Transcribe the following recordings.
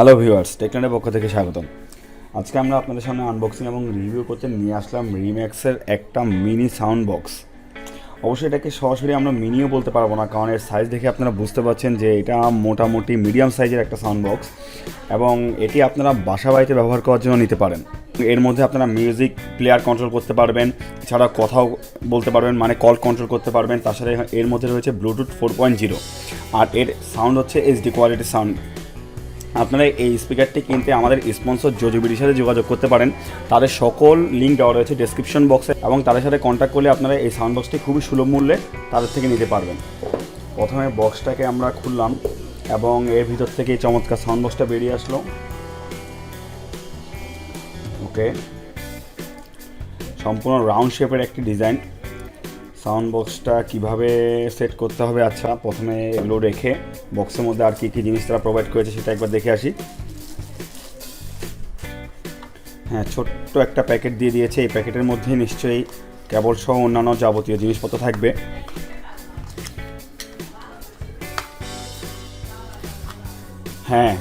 Hello viewers টেকনারের পক্ষ থেকে স্বাগতম। আজকে আমরা আপনাদের সামনে আনবক্সিং এবং রিভিউ করতে নিয়ে আসলাম রিম্যাক্সের একটা মিনি সাউন্ড বক্স অবশ্যই এটাকে সরাসরি আমরা মিনিও বলতে পারব না, কারণ এর সাইজ দেখে আপনারা বুঝতে পারছেন যে এটা মোটামুটি মিডিয়াম সাইজের একটা সাউন্ড বক্স এবং এটি আপনারা বাসা বাড়িতে ব্যবহার করার জন্য নিতে পারেন। এর মধ্যে আপনারা মিউজিক প্লেয়ার কন্ট্রোল করতে পারবেন, এছাড়া কথাও বলতে পারবেন মানে কল কন্ট্রোল করতে পারবেন তাছাড়া এর মধ্যে রয়েছে ব্লুটুথ ফোর পয়েন্ট জিরো আর এর সাউন্ড হচ্ছে এইচডি কোয়ালিটির সাউন্ড আপনারা এই স্পিকারটি কিনতে আমাদের স্পন্সর জোজোবিডির সাথে যোগাযোগ করতে পারেন। তাদের সকল লিঙ্ক দেওয়া রয়েছে ডেসক্রিপশন বক্সে এবং তাদের সাথে কন্ট্যাক্ট করলে আপনারা এই সাউন্ড বক্সটি খুবই সুলভ মূল্যে তাদের থেকে নিতে পারবেন। প্রথমে বক্সটাকে আমরা খুললাম এবং এর ভিতর থেকে এই চমৎকার সাউন্ড বক্সটা বেরিয়ে আসলো। ওকে সম্পূর্ণ রাউন্ড শেপের একটি ডিজাইন সাউন্ড বক্সটা কীভাবে সেট করতে হবে? আচ্ছা প্রথমে এগুলো রেখে বক্সের মধ্যে আর কী কী জিনিস তারা প্রোভাইড করেছে সেটা একবার দেখে আসি। হ্যাঁ ছোট্ট একটা প্যাকেট দিয়ে দিয়েছে। এই প্যাকেটের মধ্যে নিশ্চয়ই কেবল সহ অন্যান্য যাবতীয় জিনিসপত্র থাকবে। হ্যাঁ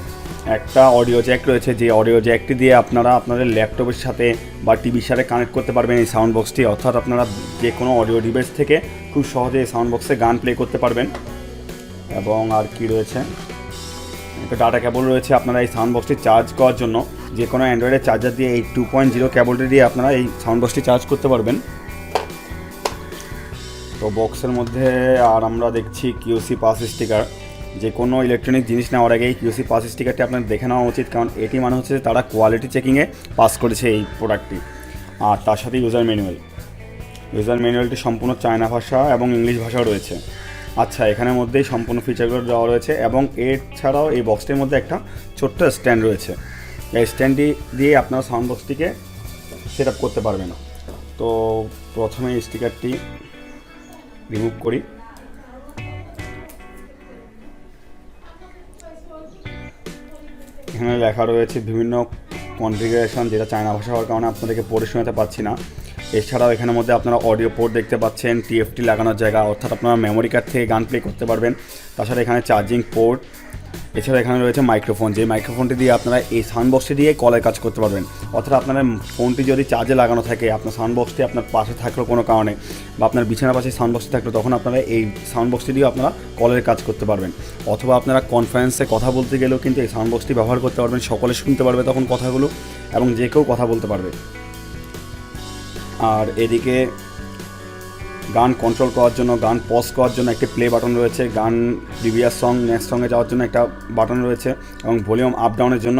একটা অডিও জ্যাক রয়েছে। যে অডিও জ্যাকটি দিয়ে আপনারা আপনাদের ল্যাপটপের সাথে বা টিভির সাথে কানেক্ট করতে পারবেন এই সাউন্ড বক্সটি অর্থাৎ আপনারা যে কোনো অডিও ডিভাইস থেকে খুব সহজে এই সাউন্ড বক্সে গান প্লে করতে পারবেন। এবং আর কি রয়েছে? একটা ডাটা কেবল রয়েছে, আপনারা এই সাউন্ড বক্সটি চার্জ করার জন্য। যে কোনো অ্যান্ড্রয়েডের চার্জার দিয়ে এই টু পয়েন্ট জিরো কেবলটি দিয়ে আপনারা এই সাউন্ড বক্সটি চার্জ করতে পারবেন। তো বক্সের মধ্যে আর আমরা দেখছি কিউসি পাস স্টিকার যে কোনো ইলেকট্রনিক জিনিস নেওয়ার আগে এই কিউসি পাস স্টিকারটি আপনার দেখে নেওয়া উচিত, কারণ এটি মানে হচ্ছে তারা কোয়ালিটি চেকিংয়ে পাস করেছে এই প্রোডাক্টটি আর তার সাথে ইউজার ম্যানুয়াল ইউজার ম্যানুয়ালটি সম্পূর্ণ চায়না ভাষা এবং ইংলিশ ভাষাও রয়েছে। আচ্ছা এখানের মধ্যেই সম্পূর্ণ ফিচারগুলো দেওয়া রয়েছে এবং এর ছাড়াও এই বক্সটির মধ্যে একটা ছোট্ট স্ট্যান্ড রয়েছে। এই স্ট্যান্ডটি দিয়ে আপনারা সাউন্ড বক্সটিকে সেট আপ করতে পারবেন। তো প্রথমে স্টিকারটি রিমুভ করি। এখানে লেখা রয়েছে বিভিন্ন কনফিগারেশন যেটা চায়না ভাষা হওয়ার কারণে আপনাদেরকে পড়ে শোনাতে পারছি না। এছাড়াও এখানের মধ্যে আপনারা অডিও পোর্ট দেখতে পাচ্ছেন টিএফটি লাগানোর জায়গা, অর্থাৎ আপনারা মেমোরি কার্ড থেকে গান প্লে করতে পারবেন। তাছাড়া এখানে চার্জিং পোর্ট এছাড়া এখানে রয়েছে মাইক্রোফোন যে মাইক্রোফোনটি দিয়ে আপনারা এই সাউন্ড বক্সটি দিয়ে কলের কাজ করতে পারবেন। অর্থাৎ আপনার ফোনটি যদি চার্জে লাগানো থাকে, আপনার সাউন্ড বক্সটি আপনার পাশে থাকল কোনো কারণে বা আপনার বিছানার পাশে সাউন্ড বক্সটি থাকল তখন আপনারা এই সাউন্ড বক্সটি দিয়ে আপনারা কলের কাজ করতে পারবেন। অথবা আপনারা কনফারেন্সে কথা বলতে গেলেও কিন্তু এই সাউন্ড বক্সটি ব্যবহার করতে পারবেন, সকলে শুনতে পারবে তখন কথাগুলো এবং যে কেউ কথা বলতে পারবে। আর এদিকে গান কন্ট্রোল করার জন্য, গান পজ করার জন্য একটি প্লে বাটন রয়েছে, গান প্রিভিয়াস সং নেক্সট সঙ্গে যাওয়ার জন্য একটা বাটন রয়েছে এবং ভলিউম আপ ডাউনের জন্য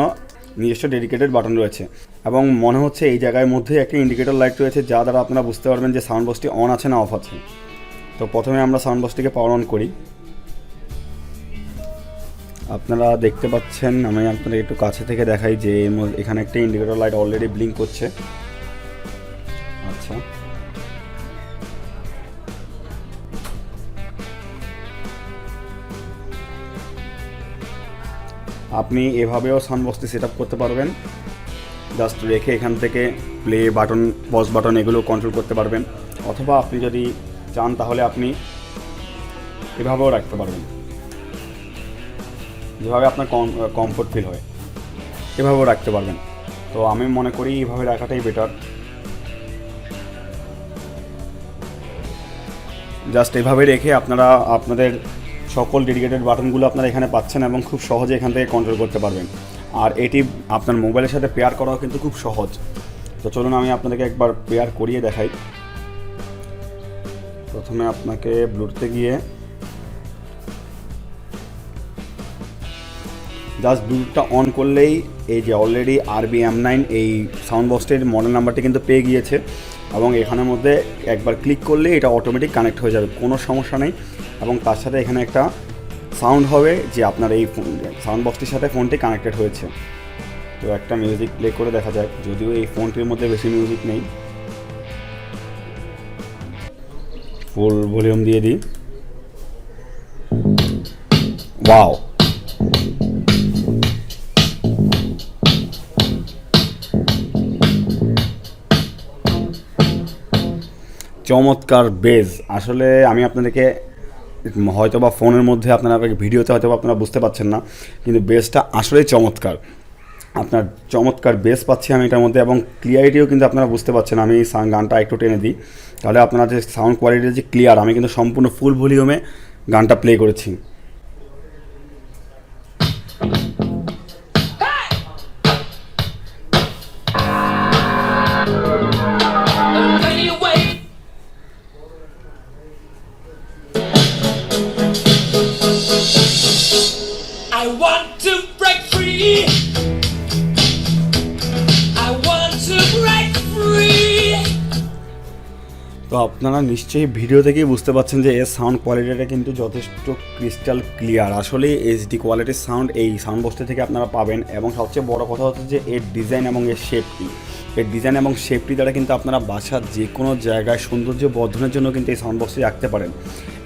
নিজস্ব ডেডিকেটেড বাটন রয়েছে। এবং মনে হচ্ছে এই জায়গার মধ্যে একটি ইন্ডিকেটর লাইট রয়েছে, যা দ্বারা আপনারা বুঝতে পারবেন যে সাউন্ড বক্সটি অন আছে না অফ আছে। তো প্রথমে আমরা সাউন্ড বক্সটিকে পাওয়ার অন করি। আপনারা দেখতে পাচ্ছেন, আমি আপনাদের একটু কাছে থেকে দেখাই যে এখানে একটা ইন্ডিকেটর লাইট অলরেডি ব্লিঙ্ক করছে। আচ্ছা। আপনি এভাবেও সাউন্ড সেট আপ করতে পারবেন। জাস্ট রেখে এখান থেকে প্লে বাটন পজ বাটন এগুলো কন্ট্রোল করতে পারবেন। অথবা আপনি যদি চান তাহলে আপনি এভাবেও রাখতে পারবেন। যেভাবে আপনার কম কমফোর্ট ফিল হয়, এভাবেও রাখতে পারবেন। তো আমি মনে করি এইভাবে রাখাটাই বেটার জাস্ট এভাবে রেখে আপনারা আপনাদের সকল ডেডিকেটেড বাটনগুলো আপনারা এখানে পাচ্ছেন এবং খুব সহজে এখান থেকে কন্ট্রোল করতে পারবেন। আর এটি আপনার মোবাইলের সাথে পেয়ার করাও কিন্তু খুব সহজ। তো চলুন আমি আপনাদেরকে একবার পেয়ার করিয়ে দেখাই। প্রথমে আপনাকে ব্লুটুথে গিয়ে জাস্ট ব্লুটুথটা অন করলেই এই যে already R B M nine এই সাউন্ড বক্সটির মডেল নাম্বারটি কিন্তু পেয়ে গিয়েছে। এবং এখানের মধ্যে একবার ক্লিক করলে এটা অটোমেটিক কানেক্ট হয়ে যাবে, কোনো সমস্যা নেই। এবং তার সাথে এখানে একটা সাউন্ড হবে যে আপনার এই ফোন সাউন্ড বক্সটির সাথে ফোনটি কানেক্টেড হয়েছে। তো একটা মিউজিক প্লে করে দেখা যায় যদিও এই ফোনটির মধ্যে বেশি মিউজিক নেই। ফুল ভলিউম দিয়ে দিই। ওয়াও চমৎকার বেজ। আসলে আমি আপনাদেরকে হয়তো বা ফোনের মধ্যে আপনারা ভিডিওতে হয়তো আপনারা বুঝতে পারছেন না, কিন্তু বেসটা আসলেই চমৎকার। আপনার চমৎকার বেস পাচ্ছি আমি এটার মধ্যে এবং ক্লিয়ারিটিও কিন্তু আপনারা বুঝতে পারছেন। আমি গানটা একটু টেনে দিই। তাহলে আপনার যে সাউন্ড কোয়ালিটি যে ক্লিয়ার আমি কিন্তু সম্পূর্ণ ফুল ভলিউমে গানটা প্লে করেছি। I want to break free. I want to break free. তো আপনারা নিশ্চয়ই ভিডিও থেকেই বুঝতে পারছেন যে এর সাউন্ড কোয়ালিটিটা কিন্তু যথেষ্ট ক্রিস্টাল ক্লিয়ার আসলে এইচডি কোয়ালিটির সাউন্ড এই সাউন্ড বক্সটা থেকে আপনারা পাবেন এবং সবচেয়ে বড় কথা হচ্ছে যে এর ডিজাইন এবং এর শেপটি এর ডিজাইন এবং শেপটি দ্বারা কিন্তু আপনারা বাসার যে কোনো জায়গায় সৌন্দর্য বর্ধনের জন্য কিন্তু এই সাউন্ড বক্সটি রাখতে পারেন।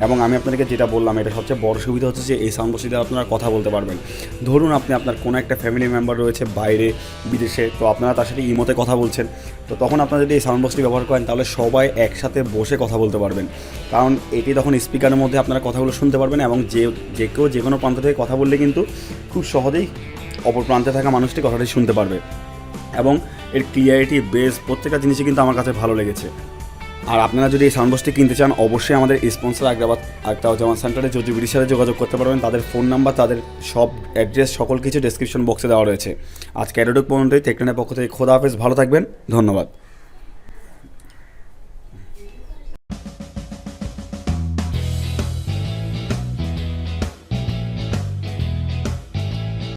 এবং আমি আপনাদেরকে যেটা বললাম, এটা সবচেয়ে বড় সুবিধা হচ্ছে যে এই সাউন্ড বক্সটি দ্বারা আপনারা কথা বলতে পারবেন। ধরুন আপনি আপনার কোনো একটা ফ্যামিলি মেম্বার রয়েছে বাইরে, বিদেশে, তো আপনারা তার সাথে ইমোতে কথা বলছেন। তো তখন আপনারা যদি এই সাউন্ড বক্সটি ব্যবহার করেন, তাহলে সবাই একসাথে বসে কথা বলতে পারবেন। কারণ এটি তখন স্পিকারের মধ্যে আপনারা কথাগুলো শুনতে পারবেন এবং যে যে কেউ যে কোনো প্রান্ত থেকে কথা বললে কিন্তু খুব সহজেই অপর প্রান্তে থাকা মানুষটি কথাটি শুনতে পারবে। এবং এর ক্লিয়ারিটি বেস প্রত্যেকটা জিনিসই কিন্তু আমার কাছে ভালো লেগেছে। আর আপনারা যদি এই সাউন্ডবক্সটি কিনতে চান, অবশ্যই আমাদের স্পন্সর আগ্রাবাদ আগ্রাবাদ জামান সেন্টারে ব্রিটিশ সাথে যোগাযোগ করতে পারবেন, তাদের ফোন নাম্বার তাদের সব অ্যাড্রেস সকল কিছু ডেসক্রিপশন বক্সে দেওয়া রয়েছে। আজকে এডোডক পর্যন্তই টেকটনের পক্ষ থেকে খোদা হাফেজ, ভালো থাকবেন, ধন্যবাদ।